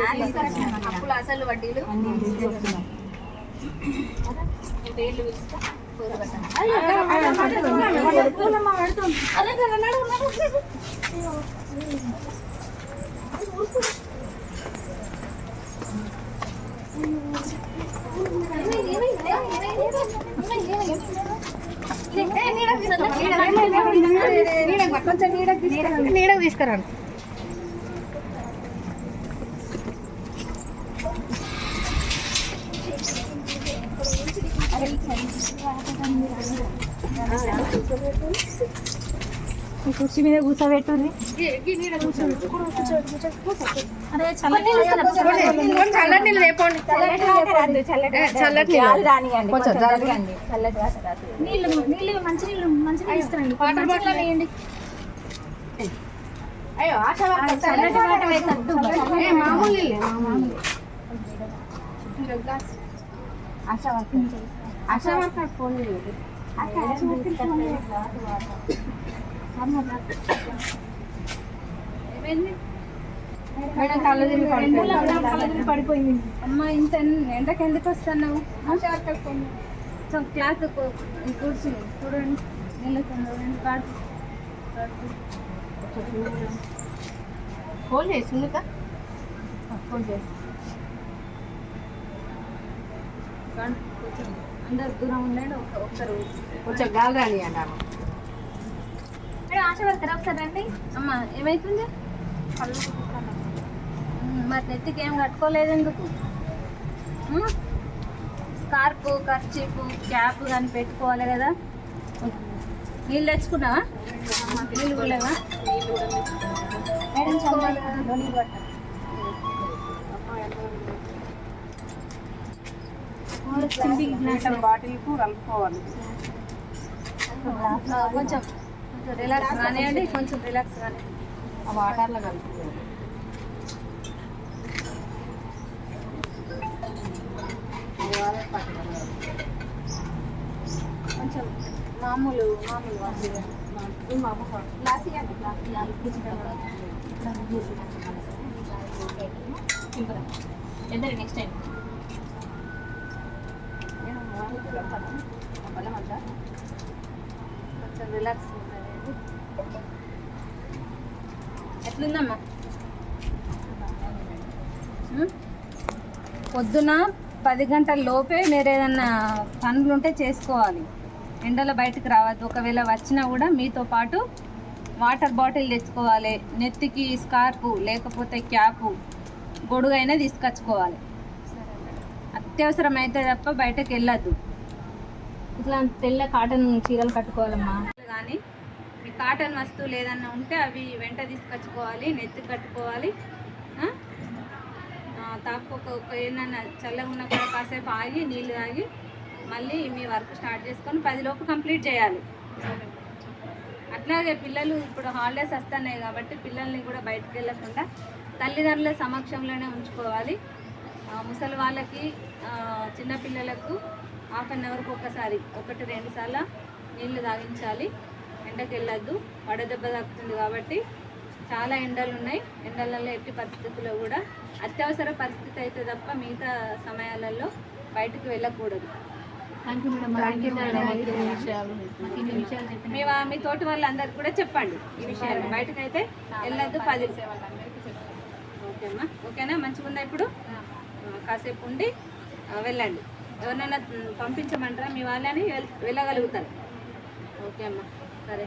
అప్పులు అసలు వడ్డీలు? పేర్లు పిలుస్తా కొంచెం నీడకు తీసుకురండి కుర్చీ మీద కూర్చోబెట్టుంది అరే చల్లటి చల్లటి నీళ్ళు లేపండి చల్లటి నీళ్ళు రానియండి కొంచెం జరగండి చల్లటి వాటర్ రాదు నీళ్ళు నీళ్ళు మంచి నీళ్ళు మంచి నీళ్ళు ఇస్తారండి వాటర్ బాటిల్ వేయండి అయ్యో ఆశ మామూలు ఆశా మేడం కళ్ళు తిరిగి పడిపోయింది. పడిపోయింది. అమ్మ ఇంత ఎండకి ఎందుకు వస్తున్నావు? సో క్లాత్ కూర్చుని చూడండి. నీళ్ళు చూడండి కాదు ఫోన్ చేసి సునీత. ఫోన్ చేసి కొంచెం అందరు దూరం ఉండండి ఒక ఒక్కరు కొంచెం గాలి రాని మేడం ఆశా వర్కర్ ఒకసారి రండి అమ్మ ఏమైతుంది? ఉమ్, మరి నెత్తికి ఏం కట్టుకోలేదు ఎందుకు స్కార్ప్ స్కార్ఫ్ క్యాప్ కానీ పెట్టుకోవాలి కదా నీళ్ళు తెచ్చుకున్నావా నీళ్ళు కూడా లేవా మేడం చల్లటి నీళ్ళు పట్ట బాటిల్కు కలుపుకోవాలి కొంచెం కొంచెం రిలాక్స్ కానివ్వండి కొంచెం రిలాక్స్ కానీ ఆ వాటర్లో కలుపుకోవాలి. కొంచెం మామూలు మామూలు ఇద్దరు నెక్స్ట్ టైం? కొంచెం రిలాక్స్ ఎట్లుందమ్మా పొద్దున పది గంటల లోపే మీరు ఏదన్నా పనులు ఉంటే చేసుకోవాలి. ఎండలో బయటకు రావద్దు. ఒకవేళ వచ్చినా కూడా మీతో పాటు వాటర్ బాటిల్ తెచ్చుకోవాలి. నెత్తికి స్కార్పు లేకపోతే క్యాపు గొడుగైనా తీసుకొచ్చుకోవాలి. అత్యవసరం అయితే తప్ప బయటకు వెళ్ళద్దు ఇట్లా తెల్ల కాటన్ చీరలు కట్టుకోవాలమ్మా. కానీ మీ కాటన్ వస్తువులు ఏదన్నా ఉంటే అవి వెంట తీసుకొచ్చుకోవాలి నెత్తి కట్టుకోవాలి తాకపోక ఏమన్నా చల్లగా ఉన్న కూడా కాసేపు ఆగి నీళ్ళు తాగి మళ్ళీ మీ వర్క్ స్టార్ట్ చేసుకొని పదిలోపు కంప్లీట్ చేయాలి. అట్లాగే పిల్లలు ఇప్పుడు హాలిడేస్ వస్తున్నాయి కాబట్టి పిల్లల్ని కూడా బయటకు వెళ్ళకుండా తల్లిదండ్రుల సమక్షంలోనే ఉంచుకోవాలి. ముసలి వాళ్ళకి చిన్నపిల్లలకు హాఫ్ అన్ అవర్కి ఒకసారి ఒకటి రెండు సార్లు నీళ్ళు తాగించాలి ఎండకి వెళ్ళొద్దు వడదెబ్బ తాకుతుంది కాబట్టి చాలా ఎండలు ఉన్నాయి ఎండలలో ఎట్టి పరిస్థితుల్లో కూడా అత్యవసర పరిస్థితి అయితే తప్ప మిగతా సమయాలలో బయటకు వెళ్ళకూడదు మీ మీ తోటి వాళ్ళందరికీ కూడా చెప్పండి ఈ విషయాలు బయటకైతే వెళ్ళొద్దు పది ఓకేమ్మా ఓకేనా మంచిగా ఉందా ఇప్పుడు కాసేపు ఉండి వెళ్ళండి ఎవరినైనా పంపించమంటారా? మీ వాళ్ళని వెళ్ళగలుగుతారు. ఓకే అమ్మా. సరే.